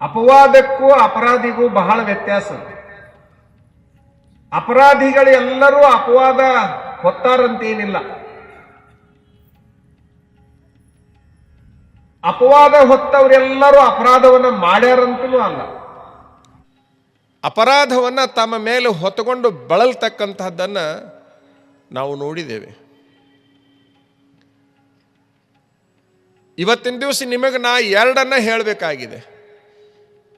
ಅಪವಾದಕ್ಕೂ ಅಪರಾಧಿಗೂ ಬಹಳ ವ್ಯತ್ಯಾಸ. ಅಪರಾಧಿಗಳು ಎಲ್ಲರೂ ಅಪವಾದ ಹೊತ್ತಾರಂತೇನಿಲ್ಲ. ಅಪವಾದ ಹೊತ್ತವರೆಲ್ಲರೂ ಅಪರಾಧವನ್ನ ಮಾಡ್ಯಾರಂತೂ ಅಲ್ಲ. ಅಪರಾಧವನ್ನು ತಮ್ಮ ಮೇಲೆ ಹೊತ್ತುಕೊಂಡು ಬಳಲ್ತಕ್ಕಂತಹದ್ದನ್ನು ನಾವು ನೋಡಿದ್ದೇವೆ. ಇವತ್ತಿನ ದಿವಸ ನಿಮಗೆ ನಾ ಎರಡನ್ನ ಹೇಳಬೇಕಾಗಿದೆ.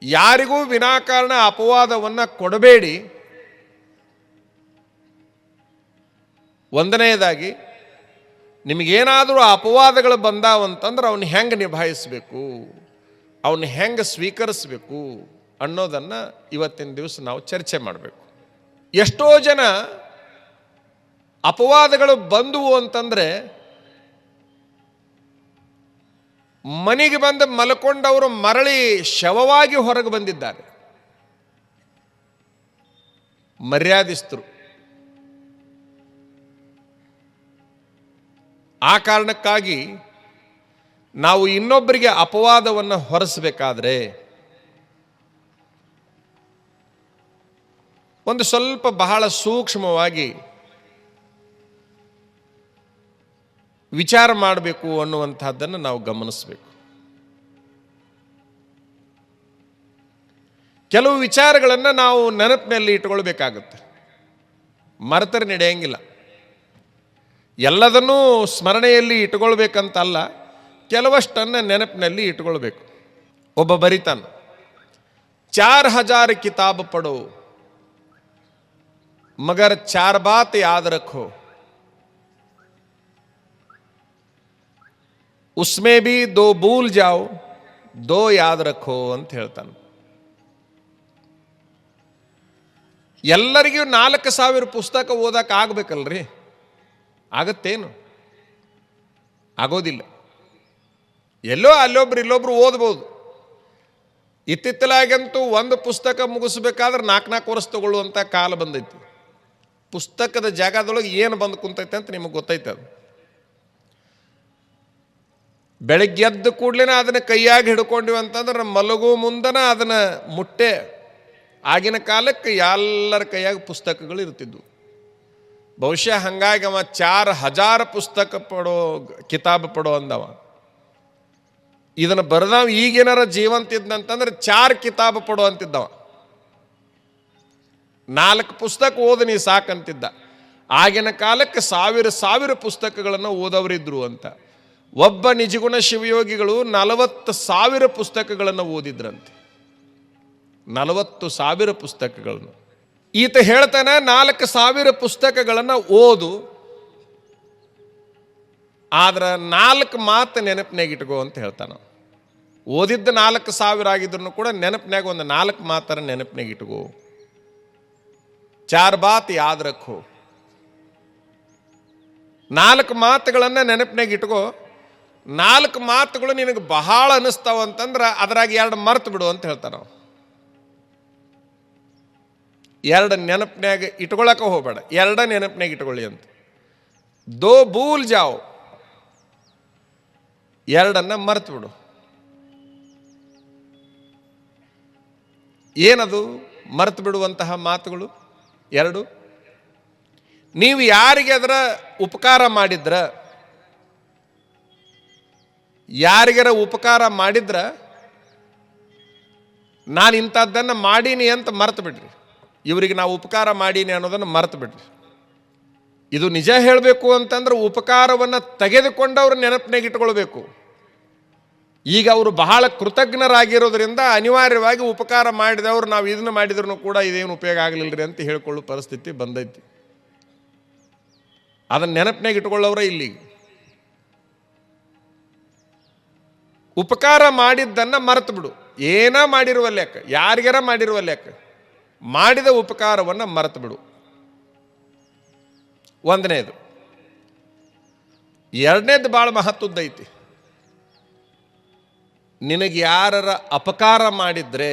ಯಾರಿಗೂ ವಿನಾಕಾರಣ ಅಪವಾದವನ್ನು ಕೊಡಬೇಡಿ. ಒಂದನೆಯದಾಗಿ, ನಿಮಗೇನಾದರೂ ಅಪವಾದಗಳು ಬಂದಾವಂತಂದ್ರೆ ಅವನು ಹೆಂಗೆ ನಿಭಾಯಿಸಬೇಕು? ಅವನ್ನ ಹೆಂಗೆ ಸ್ವೀಕರಿಸಬೇಕು? ಅನ್ನೋದನ್ನು ಇವತ್ತಿನ ದಿವಸ ನಾವು ಚರ್ಚೆ ಮಾಡಬೇಕು. ಎಷ್ಟೋ ಜನ ಅಪವಾದಗಳು ಬಂದುವು ಅಂತಂದರೆ ಮನೆಗೆ ಬಂದು ಮಲ್ಕೊಂಡವರು ಮರಳಿ ಶವವಾಗಿ ಹೊರಗೆ ಬಂದಿದ್ದಾರೆ. ಮರ್ಯಾದಿಸ್ತರು. ಆ ಕಾರಣಕ್ಕಾಗಿ ನಾವು ಇನ್ನೊಬ್ಬರಿಗೆ ಅಪವಾದವನ್ನು ಹೊರಿಸಬೇಕಾದ್ರೆ ಒಂದು ಸ್ವಲ್ಪ ಬಹಳ ಸೂಕ್ಷ್ಮವಾಗಿ ವಿಚಾರ ಮಾಡಬೇಕು ಅನ್ನುವಂಥದ್ದನ್ನು ನಾವು ಗಮನಿಸಬೇಕು. ಕೆಲವು ವಿಚಾರಗಳನ್ನು ನಾವು ನೆನಪಿನಲ್ಲಿ ಇಟ್ಕೊಳ್ಬೇಕಾಗುತ್ತೆ ಮರೆತರೆ ನಡೆಯಂಗಿಲ್ಲ. ಎಲ್ಲದನ್ನೂ ಸ್ಮರಣೆಯಲ್ಲಿ ಇಟ್ಕೊಳ್ಬೇಕಂತಲ್ಲ ಕೆಲವಷ್ಟನ್ನು ನೆನಪಿನಲ್ಲಿ ಇಟ್ಕೊಳ್ಬೇಕು ಒಬ್ಬ ಬರಿತಾನೆ, ಚಾರ್ ಹಜಾರ್ ಕಿತಾಬ್ ಪಡೋ, ಮಗರ್ ಚಾರ್ ಬಾತ್ ಯಾದ್ ರಖೋ ಉಸ್ಮೇ ಬಿ ದೋ ಬೂಲ್ ಜಾವ್, ದೋ ಯಾದ ರಖೋ ಅಂತ ಹೇಳ್ತಾನೆ. ಎಲ್ಲರಿಗೂ ನಾಲ್ಕು ಸಾವಿರ ಪುಸ್ತಕ ಓದಕ್ಕೆ ಆಗ್ಬೇಕಲ್ರಿ? ಆಗತ್ತೇನು? ಆಗೋದಿಲ್ಲ. ಎಲ್ಲೋ ಅಲ್ಲೊಬ್ರು ಇಲ್ಲೊಬ್ರು ಓದ್ಬೋದು. ಇತ್ತಿತ್ತಲಾಗಂತೂ ಒಂದು ಪುಸ್ತಕ ಮುಗಿಸ್ಬೇಕಾದ್ರೆ ನಾಲ್ಕು ನಾಲ್ಕು ವರ್ಷ ತಗೊಳ್ಳುವಂಥ ಕಾಲ ಬಂದೈತಿ. ಪುಸ್ತಕದ ಜಾಗದೊಳಗೆ ಏನು ಬಂದು ಕುಂತೈತೆ ಅಂತ ನಿಮಗೆ ಗೊತ್ತೈತೆ ಅದು. ಬೆಳಗ್ಗೆ ಎದ್ದ ಕೂಡಲೇ ಅದನ್ನು ಕೈಯಾಗಿ ಹಿಡ್ಕೊಂಡಿವಿ ಅಂತಂದ್ರೆ ಮಲಗು ಮುಂದನ ಅದನ್ನು ಮುಟ್ಟೆ ಆಗಿನ ಕಾಲಕ್ಕೆ ಎಲ್ಲರ ಕೈಯಾಗ ಪುಸ್ತಕಗಳು ಇರ್ತಿದ್ವು. ಬಹುಶಃ ಹಂಗಾಗಿ ಅವ ಚಾರ್ ಹಜಾರ್ ಪುಸ್ತಕ ಪಡೋ ಕಿತಾಬ್ ಪಡೋ ಅಂದವ. ಇದನ್ನು ಬರೆದವ ಈಗೇನಾರ ಜೀವಂತ ಇದ್ದಂತಂದ್ರೆ ಚಾರ್ ಕಿತಾಬ್ ಪಡೋ ಅಂತಿದ್ದವ. ನಾಲ್ಕು ಪುಸ್ತಕ ಓದ ನೀ ಸಾಕಂತಿದ್ದ. ಆಗಿನ ಕಾಲಕ್ಕೆ ಸಾವಿರ ಸಾವಿರ ಪುಸ್ತಕಗಳನ್ನು ಓದವರಿದ್ರು ಅಂತ. ಒಬ್ಬ ನಿಜಗುಣ ಶಿವಯೋಗಿಗಳು ನಲವತ್ತು ಸಾವಿರ ಪುಸ್ತಕಗಳನ್ನು ಓದಿದ್ರಂತೆ. ನಲವತ್ತು ಸಾವಿರ ಪುಸ್ತಕಗಳನ್ನು. ಈತ ಹೇಳ್ತಾನೆ, ನಾಲ್ಕು ಸಾವಿರ ಪುಸ್ತಕಗಳನ್ನು ಓದು. ಆದ್ರೆ ನಾಲ್ಕು ಮಾತು ನೆನಪಿನಾಗ ಇಟ್ಕೋ ಅಂತ ಹೇಳ್ತಾನ. ಓದಿದ್ದ ನಾಲ್ಕು ಸಾವಿರ ಆಗಿದ್ರು ಕೂಡ ನೆನಪಿನಾಗ ಒಂದು ನಾಲ್ಕು ಮಾತರ ನೆನಪಿನಾಗ ಇಟ್ಕೋ. ಚಾರ್ ಬಾತ್ ಯಾದ್ ರಖೋ ನಾಲ್ಕು ಮಾತುಗಳನ್ನು ನೆನಪಿನಾಗ ಇಟ್ಕೋ. ನಾಲ್ಕು ಮಾತುಗಳು ನಿನಗೆ ಬಹಳ ಅನಿಸ್ತಾವ ಅಂತಂದ್ರೆ ಅದ್ರಾಗ ಎರಡು ಮರ್ತು ಬಿಡು ಅಂತ ಹೇಳ್ತಾರೆ ನಾವು ಎರಡು ನೆನಪಿನಾಗ ಇಟ್ಕೊಳಕ್ಕೆ ಹೋಗಬೇಡ. ಎರಡ ನೆನಪಿನಾಗ ಇಟ್ಕೊಳ್ಳಿ ಅಂತ. ದೋ ಬೂಲ್ ಜಾವ್. ಎರಡನ್ನ ಮರ್ತು ಬಿಡು. ಏನದು ಮರೆತು ಬಿಡುವಂತಹ ಮಾತುಗಳು? ಎರಡು. ನೀವು ಯಾರಿಗೆ ಅದರ ಉಪಕಾರ ಮಾಡಿದ್ರ ಯಾರಿಗಾರ ಉಪಕಾರ ಮಾಡಿದ್ರ ನಾನು ಇಂಥದ್ದನ್ನು ಮಾಡೀನಿ ಅಂತ ಮರೆತು ಬಿಡ್ರಿ. ಇವರಿಗೆ ನಾವು ಉಪಕಾರ ಮಾಡೀನಿ ಅನ್ನೋದನ್ನು ಮರೆತು ಬಿಡ್ರಿ. ಇದು ನಿಜ ಹೇಳಬೇಕು ಅಂತಂದ್ರೆ ಉಪಕಾರವನ್ನು ತೆಗೆದುಕೊಂಡವ್ರು ನೆನಪಿನಾಗ ಇಟ್ಕೊಳ್ಬೇಕು. ಈಗ ಅವರು ಬಹಳ ಕೃತಜ್ಞರಾಗಿರೋದ್ರಿಂದ ಅನಿವಾರ್ಯವಾಗಿ ಉಪಕಾರ ಮಾಡಿದವರು ನಾವು ಇದನ್ನು ಮಾಡಿದ್ರು ಕೂಡ ಇದೇನು ಉಪಯೋಗ ಆಗಲಿಲ್ಲರಿ ಅಂತ ಹೇಳ್ಕೊಳ್ಳೋ ಪರಿಸ್ಥಿತಿ ಬಂದೈತಿ. ಅದನ್ನು ನೆನಪಿನಾಗ ಇಟ್ಕೊಳ್ಳೋರೇ ಇಲ್ಲಿ ಉಪಕಾರ ಮಾಡಿದ್ದನ್ನು ಮರೆತು ಬಿಡು. ಏನ ಮಾಡಿರುವ ಲೆಕ್ಕ, ಯಾರಿಗಾರ ಮಾಡಿರುವ ಲೆಕ್ಕ, ಮಾಡಿದ ಉಪಕಾರವನ್ನು ಮರೆತು ಬಿಡು. ಒಂದನೇದು, ಎರಡನೇದು ಭಾಳ ಮಹತ್ವದ್ದೈತಿ ನಿನಗೆ ಯಾರರ ಅಪಕಾರ ಮಾಡಿದ್ರೆ,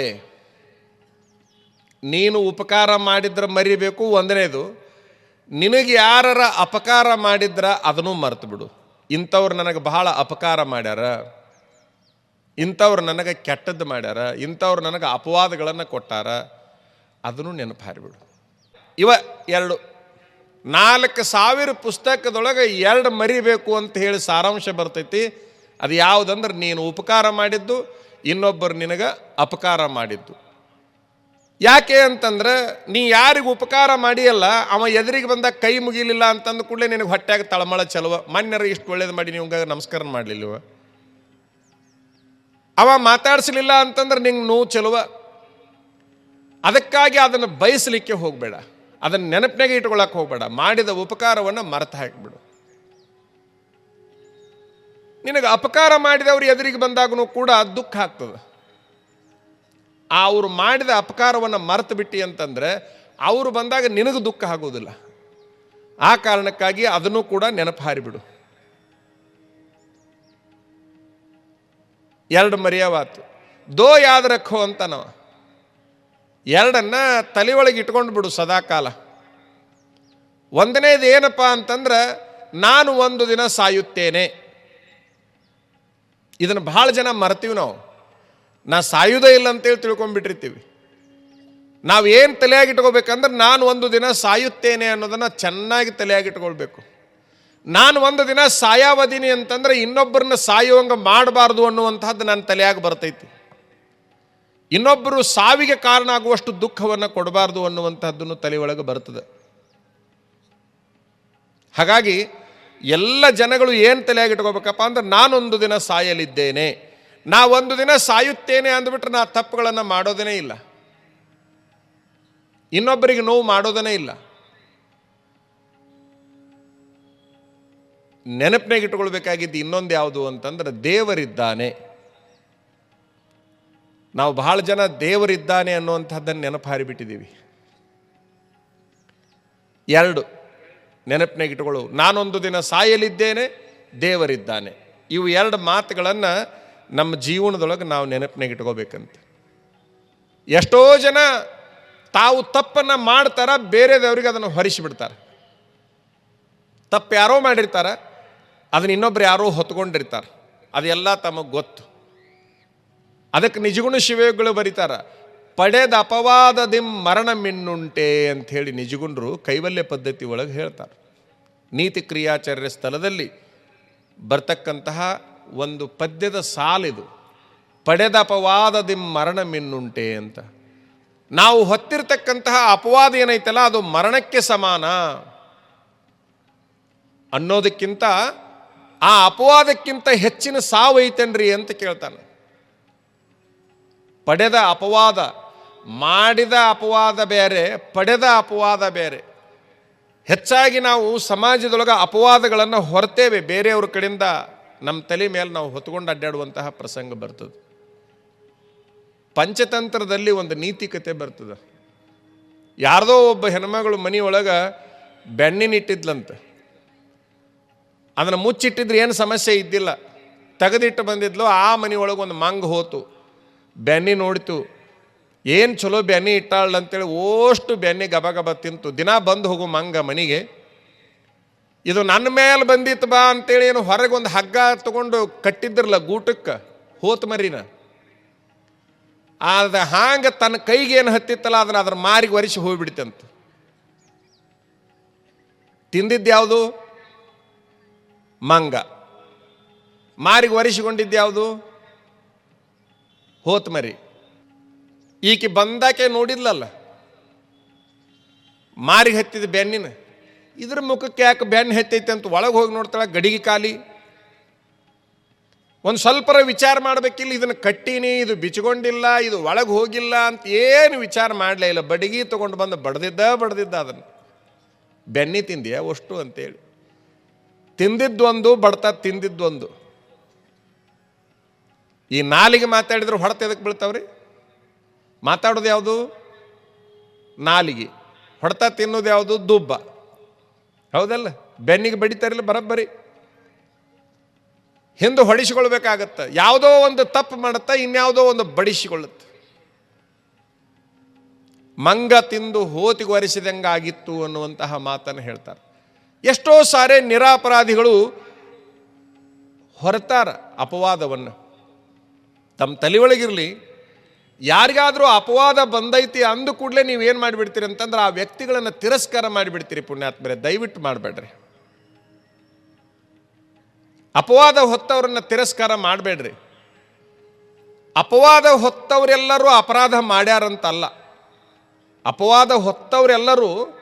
ನೀನು ಉಪಕಾರ ಮಾಡಿದ್ರೆ ಮರಿಬೇಕು. ಒಂದನೇದು, ನಿನಗೆ ಯಾರರ ಅಪಕಾರ ಮಾಡಿದ್ರೆ ಅದನ್ನು ಮರೆತು ಬಿಡು. ಇಂಥವ್ರು ನನಗೆ ಬಹಳ ಅಪಕಾರ ಮಾಡ್ಯಾರ. ಇಂಥವ್ರು ನನಗೆ ಕೆಟ್ಟದ್ದು ಮಾಡ್ಯಾರ, ಇಂಥವ್ರು ನನಗೆ ಅಪವಾದಗಳನ್ನು ಕೊಟ್ಟಾರ, ಅದನ್ನು ನೆನಪು ಹಾರಿಬಿಡು. ಇವ ಎರಡು, ನಾಲ್ಕು ಸಾವಿರ ಪುಸ್ತಕದೊಳಗೆ ಎರಡು ಮರಿಬೇಕು ಅಂತ ಹೇಳಿ ಸಾರಾಂಶ ಬರ್ತೈತಿ, ಅದು ಯಾವುದಂದ್ರೆ ನೀನು ಉಪಕಾರ ಮಾಡಿದ್ದು, ಇನ್ನೊಬ್ಬರು ನಿನಗೆ ಅಪಕಾರ ಮಾಡಿದ್ದು. ಯಾಕೆ ಅಂತಂದ್ರೆ, ನೀ ಯಾರಿಗೆ ಉಪಕಾರ ಮಾಡಿಯಲ್ಲ, ಅವ ಎದುರಿಗೆ ಬಂದಾಗ ಕೈ ಮುಗಿಲಿಲ್ಲ ಅಂತಂದು ಕೂಡಲೇ ನಿನಗೆ ಹೊಟ್ಟೆಯಾಗ ತಳಮಳ ಚಲುವ. ಮನ್ಯರು ಇಷ್ಟು ಒಳ್ಳೇದು ಮಾಡಿ ನೀವು ನಮಸ್ಕಾರ ಮಾಡಲಿಲ್ಲವ ಅವ ಮಾತಾಡಿಸ್ಲಿಲ್ಲ ಅಂತಂದ್ರೆ ನಿಂಗೆ ನೋವು ಚೆಲುವ? ಅದಕ್ಕಾಗಿ ಅದನ್ನು ಬಯಸಲಿಕ್ಕೆ ಹೋಗಬೇಡ. ಅದನ್ನು ನೆನಪಿನಾಗೆ ಇಟ್ಕೊಳಕ್ಕೆ ಹೋಗಬೇಡ. ಮಾಡಿದ ಉಪಕಾರವನ್ನು ಮರೆತು ಹಾಕಿಬಿಡು. ನಿನಗೆ ಅಪಕಾರ ಮಾಡಿದವರು ಎದುರಿಗೆ ಬಂದಾಗೂ ಕೂಡ ದುಃಖ ಆಗ್ತದೆ. ಆ ಅವರು ಮಾಡಿದ ಅಪಕಾರವನ್ನು ಮರೆತು ಬಿಟ್ಟಿ ಅಂತಂದರೆ ಅವರು ಬಂದಾಗ ನಿನಗೆ ದುಃಖ ಆಗೋದಿಲ್ಲ. ಆ ಕಾರಣಕ್ಕಾಗಿ ಅದನ್ನು ಕೂಡ ನೆನಪು ಹಾರಿಬಿಡು. ಎರಡು ಮರ್ಯಾವಾತು. ದೋ ಯಾದ ರಖೋ ಅಂತ ನಾವು ಎರಡನ್ನ ತಲೆ ಒಳಗೆ ಇಟ್ಕೊಂಡು ಬಿಡು ಸದಾಕಾಲ. ಒಂದನೇದು ಏನಪ್ಪ ಅಂತಂದ್ರೆ ನಾನು ಒಂದು ದಿನ ಸಾಯುತ್ತೇನೆ. ಇದನ್ನು ಭಾಳ ಜನ ಮರ್ತೀವಿ ನಾವು. ನಾ ಸಾಯುವುದೇ ಇಲ್ಲ ಅಂತೇಳಿ ತಿಳ್ಕೊಂಡ್ಬಿಟ್ಟಿರ್ತೀವಿ. ನಾವು ಏನು ತಲೆಯಾಗಿಟ್ಕೋಬೇಕಂದ್ರೆ ನಾನು ಒಂದು ದಿನ ಸಾಯುತ್ತೇನೆ ಅನ್ನೋದನ್ನು ಚೆನ್ನಾಗಿ ತಲೆಯಾಗಿ ಇಟ್ಕೊಳ್ಬೇಕು. ನಾನು ಒಂದು ದಿನ ಸಾಯಾವದಿನಿ ಅಂತಂದ್ರೆ ಇನ್ನೊಬ್ಬರನ್ನ ಸಾಯುವಂಗ ಮಾಡಬಾರ್ದು ಅನ್ನುವಂಥದ್ದು ನನ್ನ ತಲೆಯಾಗಿ ಬರ್ತೈತಿ. ಇನ್ನೊಬ್ಬರು ಸಾವಿಗೆ ಕಾರಣ ಆಗುವಷ್ಟು ದುಃಖವನ್ನು ಕೊಡಬಾರ್ದು ತಲೆ ಒಳಗೆ ಬರ್ತದೆ. ಹಾಗಾಗಿ ಎಲ್ಲ ಜನಗಳು ಏನು ತಲೆಯಾಗಿ ಇಟ್ಕೋಬೇಕಪ್ಪ ಅಂದ್ರೆ ನಾನೊಂದು ದಿನ ಸಾಯಲಿದ್ದೇನೆ. ನಾ ಒಂದು ದಿನ ಸಾಯುತ್ತೇನೆ ಅಂದ್ಬಿಟ್ರೆ ನಾ ತಪ್ಪುಗಳನ್ನು ಮಾಡೋದೇ ಇಲ್ಲ. ಇನ್ನೊಬ್ಬರಿಗೆ ನೋವು ಮಾಡೋದೇ ಇಲ್ಲ. ನೆನಪಿನಾಗ ಇಟ್ಕೊಳ್ಬೇಕಾಗಿದ್ದು ಇನ್ನೊಂದು ಯಾವುದು ಅಂತಂದ್ರೆ ದೇವರಿದ್ದಾನೆ. ನಾವು ಬಹಳ ಜನ ದೇವರಿದ್ದಾನೆ ಅನ್ನುವಂಥದ್ದನ್ನು ನೆನಪು ಹಾರಿಬಿಟ್ಟಿದ್ದೀವಿ. ಎರಡು ನೆನಪಿನಾಗ ಇಟ್ಕೊಳ್ಳು ನಾನೊಂದು ದಿನ ಸಾಯಲಿದ್ದೇನೆ, ದೇವರಿದ್ದಾನೆ. ಇವು ಎರಡು ಮಾತುಗಳನ್ನು ನಮ್ಮ ಜೀವನದೊಳಗೆ ನಾವು ನೆನಪಿನಾಗ ಇಟ್ಕೋಬೇಕಂತ ಎಷ್ಟೋ ಜನ ತಾವು ತಪ್ಪನ್ನು ಮಾಡ್ತಾರ, ಬೇರೆದವ್ರಿಗೆ ಅದನ್ನು ಹೊರಿಸಿಬಿಡ್ತಾರೆ. ತಪ್ಪು ಯಾರೋ ಮಾಡಿರ್ತಾರೆ ಅದನ್ನ ಇನ್ನೊಬ್ರು ಯಾರೋ ಹೊತ್ಕೊಂಡಿರ್ತಾರೆ. ಅದೆಲ್ಲ ತಮಗೆ ಗೊತ್ತು. ಅದಕ್ಕೆ ನಿಜಗುಣ ಶಿವಗಳು ಬರೀತಾರ, ಪಡೆದ ಅಪವಾದದಿಂ ಮರಣ ಮಿನ್ನುಂಟೆ ಹೇಳಿ ನಿಜಗುಣರು ಕೈವಲ್ಯ ಪದ್ಧತಿ ಒಳಗೆ ಹೇಳ್ತಾರೆ. ನೀತಿ ಕ್ರಿಯಾಚಾರ್ಯ ಸ್ಥಳದಲ್ಲಿ ಬರ್ತಕ್ಕಂತಹ ಒಂದು ಪದ್ಯದ ಸಾಲಿದು ಪಡೆದ ಅಪವಾದದಿಂ ಮರಣ ಮಿನ್ನುಂಟೆ ಅಂತ. ನಾವು ಹೊತ್ತಿರ್ತಕ್ಕಂತಹ ಅಪವಾದ ಏನೈತಲ್ಲ, ಅದು ಮರಣಕ್ಕೆ ಸಮಾನ ಅನ್ನೋದಕ್ಕಿಂತ ಆ ಅಪವಾದಕ್ಕಿಂತ ಹೆಚ್ಚಿನ ಸಾವು ಐತೇನ್ರಿ ಅಂತ ಕೇಳ್ತಾನೆ. ಪಡೆದ ಅಪವಾದ, ಮಾಡಿದ ಅಪವಾದ ಬೇರೆ, ಪಡೆದ ಅಪವಾದ ಬೇರೆ. ಹೆಚ್ಚಾಗಿ ನಾವು ಸಮಾಜದೊಳಗೆ ಅಪವಾದಗಳನ್ನು ಹೊರತೇವೆ. ಬೇರೆಯವ್ರ ಕಡೆಯಿಂದ ನಮ್ಮ ತಲೆ ಮೇಲೆ ನಾವು ಹೊತ್ಕೊಂಡು ಅಡ್ಡಾಡುವಂತಹ ಪ್ರಸಂಗ ಬರ್ತದೆ. ಪಂಚತಂತ್ರದಲ್ಲಿ ಒಂದು ನೀತಿಕತೆ ಬರ್ತದೆ. ಯಾರದೋ ಒಬ್ಬ ಹೆಣ್ಮಗಳು ಮನೆಯೊಳಗೆ ಬೆಣ್ಣಿನಿಟ್ಟಿದ್ಲಂತೆ ಅದನ್ನು ಮುಚ್ಚಿಟ್ಟಿದ್ರೆ ಏನು ಸಮಸ್ಯೆ ಇದ್ದಿಲ್ಲ. ತೆಗೆದಿಟ್ಟು ಬಂದಿದ್ಲು, ಆ ಮನೆಯೊಳಗೆ ಒಂದು ಮಂಗ್ ಹೋತು. ಬೆನ್ನಿ ನೋಡಿತು, ಏನು ಚಲೋ ಬೆನ್ನಿ ಇಟ್ಟಾಳ ಅಂತೇಳಿ ಓಷ್ಟು ಬೆನ್ನಿ ಗಬ ಗಬ ತಿಂತು. ದಿನ ಬಂದು ಹೋಗು ಮಂಗ ಮನೆಗೆ. ಇದು ನನ್ನ ಮೇಲೆ ಬಂದಿತ್ತು ಬಾ ಅಂತೇಳಿ ಏನು ಹೊರಗೆ ಒಂದು ಹಗ್ಗ ತಗೊಂಡು ಕಟ್ಟಿದ್ರಲ್ಲ ಗೂಟಕ್ಕೆ, ಹೋತು ಮರಿನ. ಆದ ಹಾಂಗ ತನ್ನ ಕೈಗೆ ಏನು ಹತ್ತಿತ್ತಲ್ಲ ಅದನ್ನ ಅದ್ರ ಮಾರಿಗೆ ಒರೆಸಿ ಹೋಗ್ಬಿಡ್ತಂತ ತಿಂದಿದ್ದು ಯಾವುದು? ಮಂಗ. ಮಾರಿಗೆ ಒರೆಸಿಕೊಂಡಿದ್ದು ಯಾವುದು? ಹೋತ್ ಮರಿ ಈಕೆ ಬಂದಾಕೆ ನೋಡಿದ್ಲಲ್ಲ? ಮಾರಿಗೆ ಹತ್ತಿದ ಬೆನ್ನಿನ. ಇದ್ರ ಮುಖಕ್ಕೆ ಯಾಕೆ ಬೆನ್ನು ಹತ್ತೈತೆ ಅಂತ ಒಳಗೆ ಹೋಗಿ ನೋಡ್ತಾಳೆ, ಗಡಿಗೆ ಖಾಲಿ. ಒಂದು ಸ್ವಲ್ಪರ ವಿಚಾರ ಮಾಡಬೇಕಿಲ್ಲ, ಇದನ್ನು ಕಟ್ಟೀನಿ, ಇದು ಬಿಚ್ಕೊಂಡಿಲ್ಲ ಇದು ಒಳಗೆ ಹೋಗಿಲ್ಲ ಅಂತ ಏನು ವಿಚಾರ ಮಾಡಲೇ ಇಲ್ಲ. ಬಡಿಗೆ ತೊಗೊಂಡು ಬಂದು ಬಡ್ದಿದ್ದ ಬಡ್ದಿದ್ದ ಅದನ್ನು. ಬೆನ್ನಿ ತಿಂದೆಯಾ, ಅಷ್ಟು ಅಂತೇಳಿ. ತಿಂದಿದ್ದೊಂದು ಬಡತ ತಿಂದಿದ್ದೊಂದು. ಈ ನಾಲಿಗೆ ಮಾತಾಡಿದ್ರೆ ಹೊಡೆತ ಎದಕ್ಕೆ ಬೀಳ್ತಾವ್ರಿ? ಮಾತಾಡೋದು ಯಾವುದು? ನಾಲಿಗೆ. ಹೊಡೆತ ತಿನ್ನೋದು ಯಾವುದು? ದುಬ್ಬ. ಹೌದಲ್ಲ? ಬೆನ್ನಿಗೆ ಬಡಿತಾರಿಲ್ಲ ಬರಬ್ಬರಿ. ಹಿಂದೆ ಹೊಡಿಸಿಕೊಳ್ಬೇಕಾಗತ್ತೆ. ಯಾವುದೋ ಒಂದು ತಪ್ಪು ಮಾಡುತ್ತಾ ಇನ್ಯಾವುದೋ ಒಂದು ಬಡಿಸಿಕೊಳ್ಳುತ್ತೆ. ಮಂಗ ತಿಂದು ಹೋತಿಗೆ ಒರೆಸಿದಂಗಾಗಿತ್ತು ಅನ್ನುವಂತಹ ಮಾತನ್ನು ಹೇಳ್ತಾರೆ. ಎಷ್ಟೋ ಸಾರಿ ನಿರಾಪರಾಧಿಗಳು ಹೊರತಾರ ಅಪವಾದವನ್ನು. ತಮ್ಮ ತಲೆಯೊಳಗಿರಲಿ, ಯಾರಿಗಾದರೂ ಅಪವಾದ ಬಂದೈತಿ ಅಂದು ಕೂಡಲೇ ನೀವೇನು ಮಾಡಿಬಿಡ್ತೀರಿ ಅಂತಂದ್ರೆ ಆ ವ್ಯಕ್ತಿಗಳನ್ನು ತಿರಸ್ಕಾರ ಮಾಡಿಬಿಡ್ತೀರಿ ಪುಣ್ಯಾತ್ಮರೇ, ದಯವಿಟ್ಟು ಮಾಡಬೇಡ್ರಿ. ಅಪವಾದ ಹೊತ್ತವ್ರನ್ನ ತಿರಸ್ಕಾರ ಮಾಡಬೇಡ್ರಿ. ಅಪವಾದ ಹೊತ್ತವರೆಲ್ಲರೂ ಅಪರಾಧ ಮಾಡ್ಯಾರಂತಲ್ಲ. ಅಪವಾದ ಹೊತ್ತವರೆಲ್ಲರೂ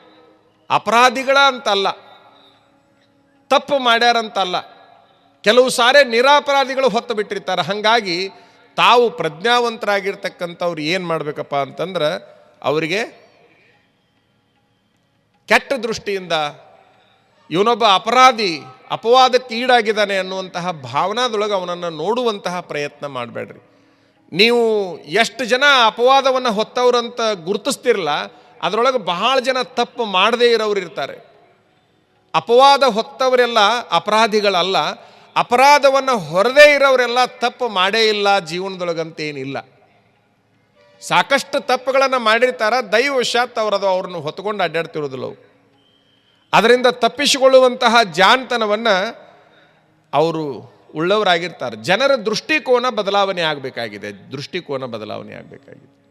ಅಪರಾಧಿಗಳ ಅಂತಲ್ಲ ತಪ್ಪು ಮಾಡ್ಯಾರಂತಲ್ಲ. ಕೆಲವು ಸಾರಿ ನಿರಾಪರಾಧಿಗಳು ಹೊತ್ತು ಬಿಟ್ಟಿರ್ತಾರೆ. ಹಾಗಾಗಿ ತಾವು ಪ್ರಜ್ಞಾವಂತರಾಗಿರ್ತಕ್ಕಂಥವ್ರು ಏನು ಮಾಡಬೇಕಪ್ಪ ಅಂತಂದ್ರೆ ಅವರಿಗೆ ಕೆಟ್ಟ ದೃಷ್ಟಿಯಿಂದ ಇವನೊಬ್ಬ ಅಪರಾಧಿ ಅಪವಾದಕ್ಕೆ ಈಡಾಗಿದ್ದಾನೆ ಅನ್ನುವಂತಹ ಭಾವನಾದೊಳಗೆ ಅವನನ್ನು ನೋಡುವಂತಹ ಪ್ರಯತ್ನ ಮಾಡಬೇಡ್ರಿ. ನೀವು ಎಷ್ಟು ಜನ ಅಪವಾದವನ್ನು ಹೊತ್ತವ್ರಂತ ಗುರುತಿಸ್ತಿರಲ್ಲ ಅದರೊಳಗೆ ಬಹಳ ಜನ ತಪ್ಪು ಮಾಡದೇ ಇರೋರು ಇರ್ತಾರೆ. ಅಪವಾದ ಹೊತ್ತವರೆಲ್ಲ ಅಪರಾಧಿಗಳಲ್ಲ. ಅಪರಾಧವನ್ನು ಹೊರದೇ ಇರೋರೆಲ್ಲ ತಪ್ಪು ಮಾಡೇ ಇಲ್ಲ, ಜೀವನದೊಳಗಂತೇನಿಲ್ಲ. ಸಾಕಷ್ಟು ತಪ್ಪುಗಳನ್ನು ಮಾಡಿರ್ತಾರೆ ದೈವಶಾತ್ ಅವರದು ಅವ್ರನ್ನು ಹೊತ್ಕೊಂಡು ಅಡ್ಡಾಡ್ತಿರೋದಿಲ್ಲ ಅವು. ಅದರಿಂದ ತಪ್ಪಿಸಿಕೊಳ್ಳುವಂತಹ ಜಾಣ್ತನವನ್ನು ಅವರು ಉಳ್ಳವರಾಗಿರ್ತಾರೆ. ಜನರ ದೃಷ್ಟಿಕೋನ ಬದಲಾವಣೆ ಆಗಬೇಕಾಗಿದೆ, ದೃಷ್ಟಿಕೋನ ಬದಲಾವಣೆ ಆಗಬೇಕಾಗಿದೆ.